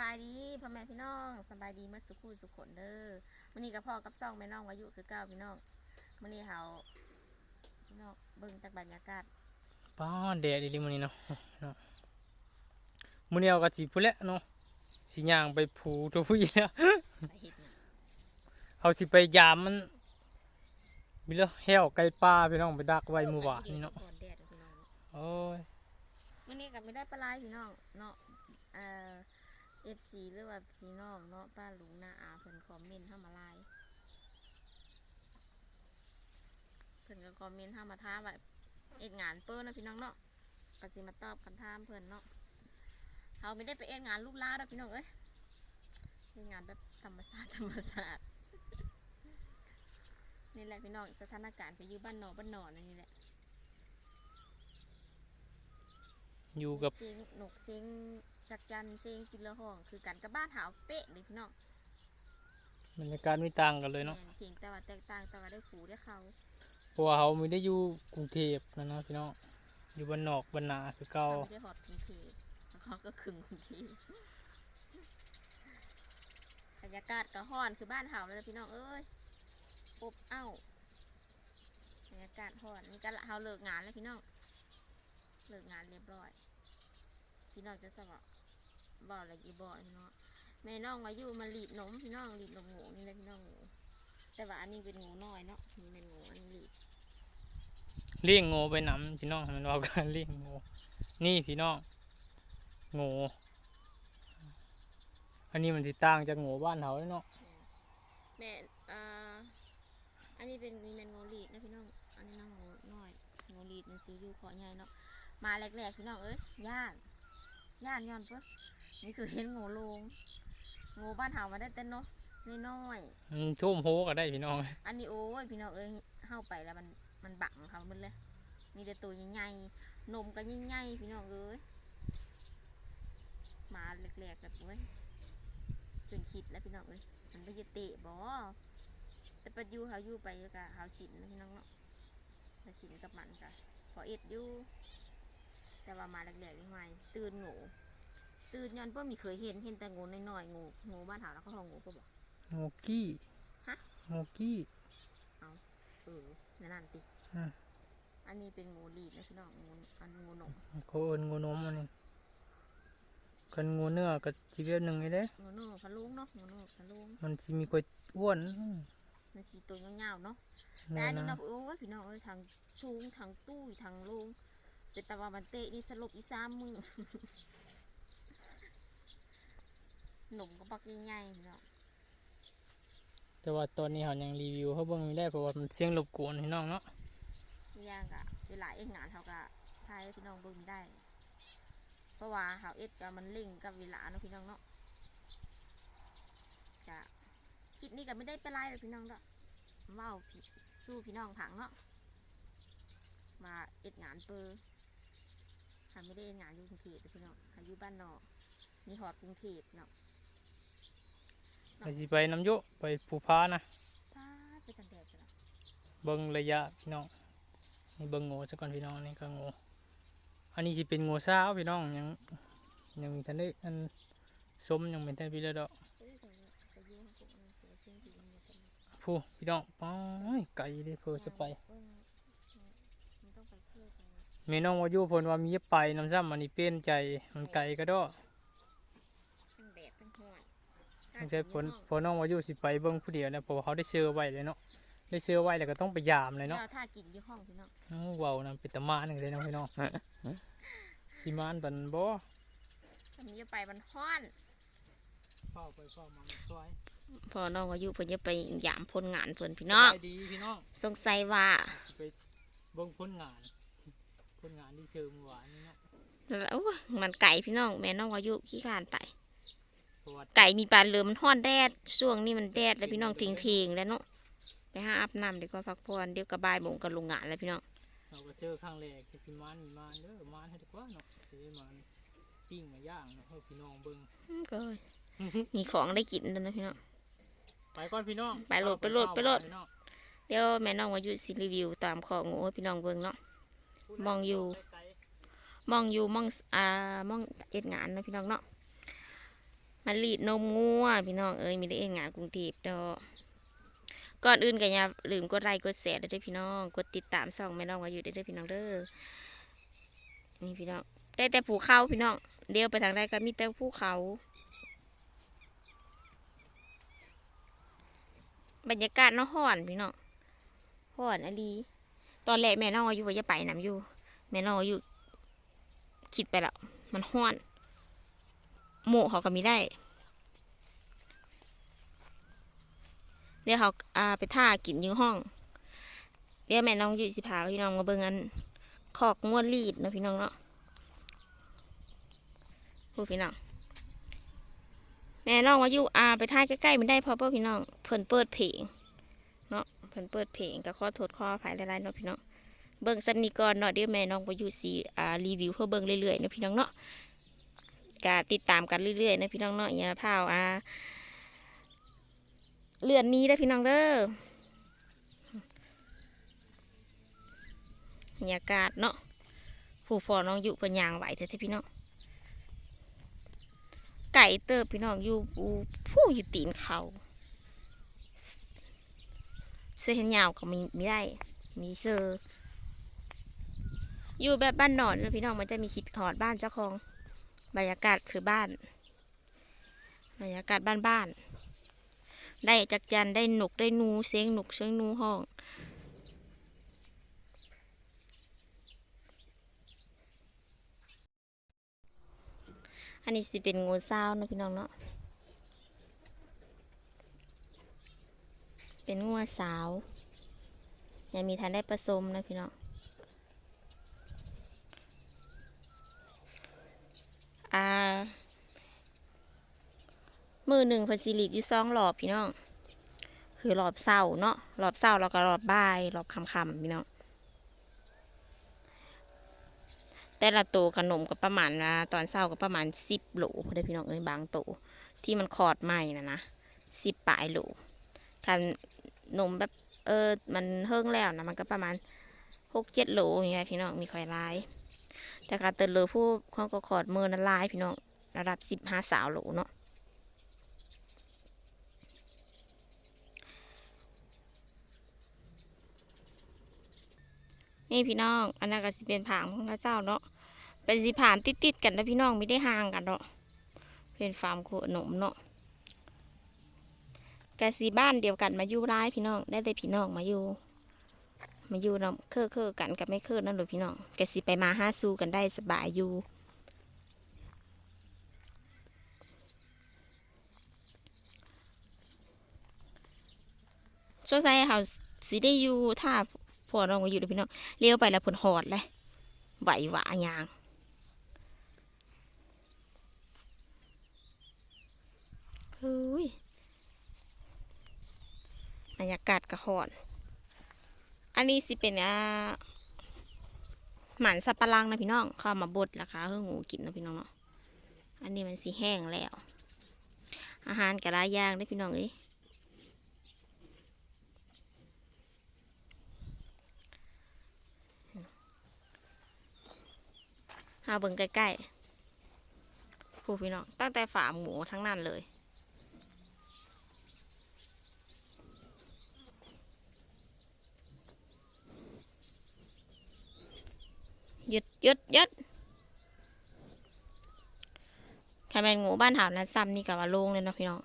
บายดีพ่อแม่พี่น้องสบายดีเมื่อสุขูสุขคนเด้อมื้อนี้กับพ่อกับซ่องแม่น้องวายุคือเก้าพี่น้องมื้อนี้เฮาพี่น้องเบิ่งจากบรรยากาศป้าแดดดีๆมื้อนี้เนาะเนาะมื้อนี้เอากะสิพุ่นแหละเนาะสิย่างไปผูตัวผู้อีกแล้วไปเฮ็ดหยังเอาสิไปยามมันมีเรื่องแห้วไก่ป่าพี่น้องไปดักไว้มื้อวานนี่เนาะก่อนแดดเด้อพี่น้องโอ้ยมื้อนี้ก็ไม่ได้ปลาไหลายพี่น้องเนาะเอ่อ FC หรือว่าพี่น้องเนาะป้าลุงน้าอาเพิ่นคอมเมนต์เฮามาไลน์เพิ่นก็คอมเมนต์เฮามาท้ามว่าเอ็ดงานเปิ้นนะพี่น้องเนาะก็สิมาตอบคำถามเพิ่นเนาะเฮาไม่ได้ไปเอ็ดงานลูกหลานดอกพี่น้องเอ้ยเอ็ดงานแบบธรรมชาติธรรมชาตินี่แหละพี่น้องสถานการณ์ไปอยู่บ้านนอกบ้านนอนนี่แหละอยู่กับเสียงหนกเสียง จักจันเสียงกินละห้อง คือกันกับบ้านหาวเป๊ะเลยพี่น้องบรรยากาศไม่ต่างกันเลยเนาะแม่นเพียงแต่ว่าแตกต่างแต่ว่าได้ผูได้เขาเพราะว่าเขาไม่ได้อยู่กรุงเทพนะเนาะพี่น้องอยู่บ้านนอกบ้านนาคือเก่าเขาไม่ได้หอดกรุงเทพแล้วเขาก็ขึงกรุงเทพบรรยากาศก็ห้อนคือบ้านเฮาเลยนะพี่น้องเอ้ยอบเอ้าบรรยากาศห้อนนี่ก็ละเฮาเลิกงานแล้วพี่น้องเลิกงานเรียบร้อย พี่น้องจะสบ บ่อะไรกี่บ่อพี่น้องแม่น้องมาอยู่มาหลีดนมพี่น้องหลีดนมหมูนี่เลยพี่น้องหมูแต่ว่าอันนี้เป็นหมูน้อยเนาะนี่เป็นหมูอันนี้หลีดเลี้ยงโง่ไปนํพี่น้องให้มันว่ากันเลี้ยงโง่นี่พี่น้องโง่อันนี้มันสิต่างจากโง่บ้านเขาเลยเนาะแม่อ่าอันนี้เป็นมีแมนโงลีดนะพี่น้องอันนี้น้องโงน้อยโงลีดมันสีอยู่ขอใหญ่เนาะมาแรกๆพี่น้องเอ้ยย่าน ย่านย้อนเพื่อนี่คือเห็นโงูลงงูบ้านเฮามาได้แต่เนาะน้อยมันทุ่มโฮก็ได้พี่น้องๆอันนี้โอ้ยพี่น้องเอ้ยเข้าไปแล้วมันมันบังเขามันเลยมีแต่ตัวใหญ่ๆนมก็ใหญ่ๆพี่น้องเอ้ยมาแรกๆแบบเว้ยจนคิดแล้วพี่น้องเอ้ยมันไม่จะเตะบ่แต่ปัจจุเขาอยู่ไปกับเขาสินนะพี่น้องเนาะเขาสินกับมันกะขอเอ็ดอยู่ แต่ว่ามาแรกๆยังไงตื่นงูตื่นย้อนเพิ่มีเคยเห็นเห็นแต่งูน้อยๆงูงูบ้านเขาแล้วเขาห้องงูก็บอกโงกี้ฮะโงกี้เออนั่นนั่นติอืมอันนี้เป็นงูรีดนะพี่น้องงูอันงูหนมเขาเอินงูนมอันนี้กันงูเนื้อกับจีเรียหนึ่งนี่เด้งูโน่พะลุงเนาะงูโน่พะลุงมันสิมีกวยอ้วนมันสีตัวยาวๆเนาะงูแต่อันนี้นะเนาะโอ้ยพี่น้องเอ้ยทางสูงทางตู้ทางลง เป็นตะวันมันเตะนี่สลบอีสามมือหนุ่มก็ปักใหญ่ๆพี่น้องแต่ว่าตอนนี้เขายังรีวิวเขาเบิ่งไม่ได้เพราะว่ามันเสียงรบกวนพี่น้องเนาะอีกอย่างกะเวลาเอ็ดงานเขากะทายให้พี่น้องเบิ่งได้ เพราะว่าเขาเอ็ดกับมันเล่งกับเวลาเนาะพี่น้องเนาะกะคลิปนี้ก็ไม่ได้เป็นไรเลยพี่น้องเนาะเว้าพี่สู้พี่น้องผังเนาะมาเอ็ดงานเปอร์ เขาไม่ได้เอ็ดงานอยู่กรุงเทพเด้อพี่น้องเขาอยู่บ้านนอกมีหอดกรุงเทพเนาะไปสิไปน้ำโยไปภูพานะป้าดไปจังแดดจ้ะเบิ่งระยะพี่น้องนี่เบิ่งงูซะก่อนพี่น้องนี่ก็งูอันนี้สิเป็นงูสาวพี่น้องยังยังมีทันได้อันสมยังเป็นทันพี่แล้วดอกเอ้ยเดี๋ยวเนี่ยไปอยู่ข้างบนเดี๋ยวเสียงผีมันจะเป็นผู้พี่น้องป้อยไก่เลยเพื่อจะไป เออมันต้องไปเที่ยวกัน แม่น้องว่าอยู่เพิ่นว่ามีไปน้ำซ้ำอันนี้เป็นใจมันไก่ก็ดอทั้งแดดทั้งห้อนตั้งใจผลพอน้องว่าอยู่สิไปเบิ่งผู้เดียวนะเพราะว่าเขาได้เชื่อไว้เลยเนาะได้เชื่อไว้แล้วก็ต้องไปยามเลยเนาะเนาะถ้ากินอยู่ห้องพี่น้องโอ้เว้านํเป็นตะมานจังเลยเนาะพี่น้องสิมานบันบ่ถ้ามีจะไปมันห้อนเฝ้าไปเฝ้ามามันซอยพอน้องอายุเพิ่นจะไปยามพลงานเพิ่นพี่น้องสบายดีพี่น้องสงสัยว่าสิไปเบิ่งผลงาน ผลงานที่เชื่อเมื่อวานนี้เนาะโอ้มันไก่พี่น้องแม่น้องอายุขี้ขานไปเพราะว่าไก่มีปลาเรือมันห้อนแดดช่วงนี้มันแดดแล้วพี่น้องทิ้งทิ้งๆแล้วเนาะไปหาอาบน้ำดีกว่าพักผ่อนเดี๋ยวกระบายโมงกันลงงานแล้วพี่น้องเราก็เชื่อครั้งแรกสิสิมานมีมานเด้อมานให้ดีกว่าเนาะสิได้มานปิ้งมาย่างเนาะให้พี่น้องเบิ่งอืมก็มีของได้กินแล้วนะพี่น้องไปก่อนพี่น้องไปโหลดไปโหลดไปโหลดพี่น้องเดี๋ยวแม่น้องอายุสิรีวิวตามข้องูให้พี่น้องเบิ่งเนาะ มองอยู่มองอยู่มองอ่ามองเอ็ดงานนะพี่น้องเนาะมารีดนมงัวพี่น้องเอ้ยมีได้เองงานกรุงเทพดอกก่อนอื่นก็อย่าลืมกดไลค์กดแชร์เด้อพี่น้องกดติดตามช่องแม่น้องวาอยู่เด้อพี่น้องเด้อนี่พี่น้องได้แต่ภูเขาพี่น้องเดียวไปทางใดก็มีแต่ภูเขา บรรยากาศเน้องห่อนพี่น้องห่อนอะลี ตอนแรกแม่น้องอายุว่าจะไปน้ำอยู่ แม่น้องอายุคิดไปแล้วมันห่อนหมูเขาก็มีได้ เดี๋ยวเขาอ่าไปท่ากินยืงห้อง เดี๋ยวแม่น้องอยู่สิพาพี่น้องมาเบิ่งอันขอกงวดรีดนะพี่น้องเนาะพูดพี่น้อง แม่น้องว่าอยู่อ่าไปท่าใกล้ๆมันได้เพอเพื่อพี่น้องเพิ่นเปิดเพลง เพิ่นเปิดเพลงก็ขอโทษขออภัยหลายๆเนาะพี่น้องเบิ่งสันนิก่อนเนาะเดี๋ยวแม่น้องว่อยู่สิอ่ารีวิวเพื่อเบิ่งเรื่อยๆเนาะพี่น้องเนาะก็ติดตามกันเรื่อยๆนะพี่น้องเนาะอย่าพาวอ่าเลื่อนนี้ได้พี่น้องเด้อบรรยากาศเนาะผู้พอน้องอยู่เพิ่นยางไหวเถอะพี่น้องไก่เติบพี่น้องอยู่ผู้อยู่ตีนเขา เสื้อเห็นยาวก็มีไมีได้ มีเสื้ออยู่แบบบ้านนอนแล้วพี่น้องมันจะมีคิดหอดบ้านเจ้าของบรรยากาศคือบ้านบรรยากาศบ้านบ้านได้จักจันได้หนุกได้นูเสียงหนุกเสียงนูห้องอันนี้สิเป็นงูเศร้าเนาะพี่น้องเนาะ เป็นงัวสาวยังมีทันได้ผสมนะพี่น้องอ่ามือหนึ่งเพนซิลิกอยู่สองหลอบพี่น้อง คือหลอบเศร้าเนาะหลอบเศร้าแล้วก็หลอบบ่ายหลอบคำคำพี่น้อง แต่ละตัวขนมก็ประมาณนะตอนเช้าก็ประมาณสิบโหลพอได้พี่น้องเอ้ยบางตัวที่มันคอดใหม่นะนะสิบปลายโหล คันนมแบบเออมันเฮิ่งแล้วนะมันก็ประมาณหกเจ็ดโหลอย่างเงี้ยพี่น้องมีคอยลาย แต่การเติร์เลยผู้เขาก็คอดมือนั้นลายพี่น้องระดับสิบห้าสาวโหลเนาะนี่พี่น้อง อันนั้นก็สิเป็นผางของข้าเจ้าเนาะเป็นสีผามติดๆกันนะพี่น้องไม่ได้ห่างกันเนาะเป็นฟาร์มโคหนมเนาะ กะสีบ้านเดียวกันมาอยู่ร้ายพี่น้อง ได้แต่พี่น้องมาอยู่ มาอยู่เนาะเคอเคอกันกับไม่เคอนั่นหรอพี่น้องกะสีไปมาห้าสู้กันได้สบายอยู่ช่วงไซเขาสีได้อยู่ถ้าพอน้องมาอยู่เด้อพี่น้องเลี้ยวไปแล้วผลหอดเลยไหวหวายางเฮ้ย บรรยากาศกระหอน อันนี้สิเป็นอ่าหมันสับปะรังนะพี่น้อง เข้ามาบดราคาเพื่องูกินนะพี่น้องเนาะ อันนี้มันสีแห้งแล้ว อาหารกระไรย่างได้พี่น้องเอ้ยหาเบิ่งใกล้ๆผู้พี่น้อง ตั้งแต่ฝาหมูทั้งนั้นเลย ยุดยุดยุดถ้าเป็นงูบ้านถามนะซ้ำนี่กับว่าโลงเลยนะพี่น้อง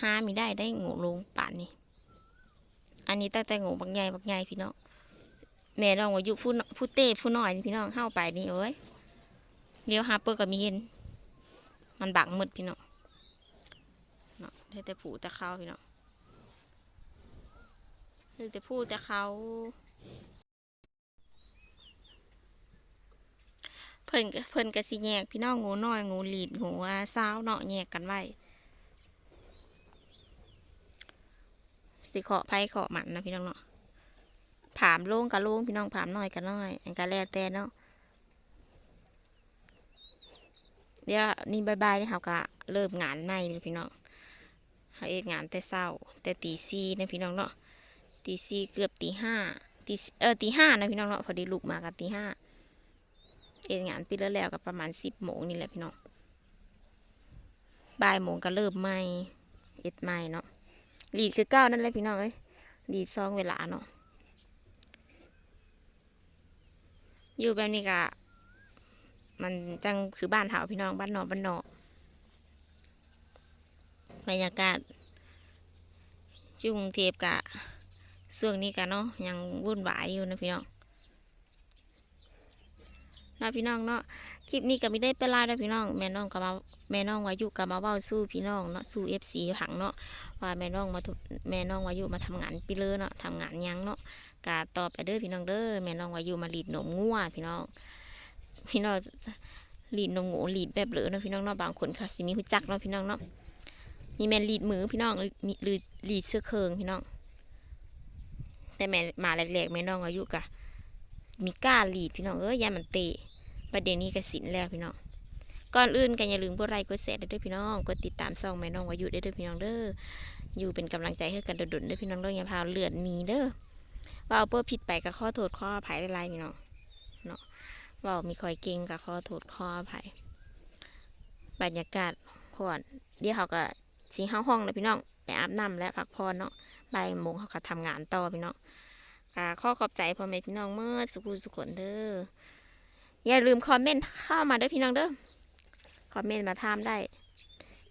หามีได้ได้งูโลงป่านนี้อันนี้ตั้งแต่งูบางใหญ่บางใหญ่พี่น้องแม่ลองว่าอยู่ผู้ผู้เต้ผู้น้อยนี่พี่น้องเข้าไปนี่เอ้ยเลี้ยวหาเปิดก็มีเห็น มันบังมืดพี่น้องเนาะได้แต่ผูแต่เขาพี่น้องได้แต่พูดแต่เขา เพิ่นเพิ่นก็สิแยกพี่น้องงูน้อยงูหลีดงูอาสาวเนาะแยกกันไว้สิขอไพ่ขอหมันนะพี่น้องเนาะผามโล่งกับโล่งพี่น้องผามน้อยกับน้อยอันก็แล้วแต่เนาะเดี๋ยวนี่บายบายนี่เขาก็เริ่มงานใหม่พี่น้องเขาเอ็ดงานแต่เช้า แต่ตีสี่นะพี่น้องเนาะตีสี่เกือบตีห้าตีเออตีห้านะพี่น้องเนาะพอดีลูกมากันตีห้า เอ็ดงานปีแล้วแล้วกับประมาณสิบโมงนี่แหละพี่น้องบ่ายโมงก็เริ่มใหม่เอ็ดใหม่เนาะลีดคือเก้านั่นแหละพี่น้องเอ้ยลีดซองเวลาเนาะอยู่แบบนี้ก็มันจังคือบ้านเถาพี่น้องบ้านนอกบ้านนอกบรรยากาศอยู่กรุงเทพกะช่วงนี้กะเนาะยังวุ่นวายอยู่นะพี่น้อง เนาะพี่น้องเนาะคลิปนี้ก็ไม่ได้เป็นลายแล้วพี่น้องแม่น้องก็มาแม่น้องวายุก็มาเว้าสู้พี่น้องเนาะสู้เอฟซีหังเนาะว่าแม่น้องมาแม่น้องวายุมาทำงานปีเลอเนาะทำงานยังเนาะกาตอบไปเด้อพี่น้องเด้อแม่น้องวายุมาหลีดหนมงัวพี่น้อง พี่น้องหลีดนมงูหลีดแบบเหลือเนาะพี่น้องเนาะบางคนเขาสิมีหูจักเนาะพี่น้องเนาะมีแม่นหลีดมือพี่น้องมีหรือหลีดเสื้อเคิงพี่น้องแต่แม่มาแรกๆแม่น้องวายุกะมีกล้าหลีดพี่น้องเอ้ยยายมันเตะ ประเดี๋ยวนี้ก็สินแล้วพี่น้องก่อนอื่นก็อย่าลืมกดไลค์กดแชร์ด้วยพี่น้องกดติดตามช่องแม่น้องวายุได้ด้วยพี่น้องเด้ออยู่เป็นกำลังใจให้กันดุดๆด้วยพี่น้องเด้ออย่าพาเลือดหนีเด้อว่าเอาเปื้อผิดไปก็ขอโทษขออภัยได้ไรพี่น้องเนาะว่ามีคอยเก่งก็ขอโทษขออภัยบรรยากาศผ่อนเดี๋ยวเขาก็ชิงเข้าห้องเลยพี่น้องไปอาบน้ำและพักผ่อนเนาะใบมงเขาก็ทำงานต่อพี่น้องก็ข้อขอบใจพ่อแม่พี่น้องเมื่อสุขุสุขนเด้อ อย่าลืมคอมเมนต์เข้ามาเด้อพี่น้องเด้อคอมเมนต์มาถามได้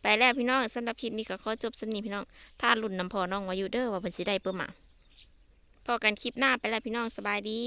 ไปแล้วพี่น้องสำหรับคลิปนี้ก็ขอจบสนิทพี่น้องถ้ารุ่นนำพอน้องวาอยุเด้อว่าเป็นสิได้เปิ้มมาพอกันคลิปหน้าไปแล้วพี่น้องสบายดี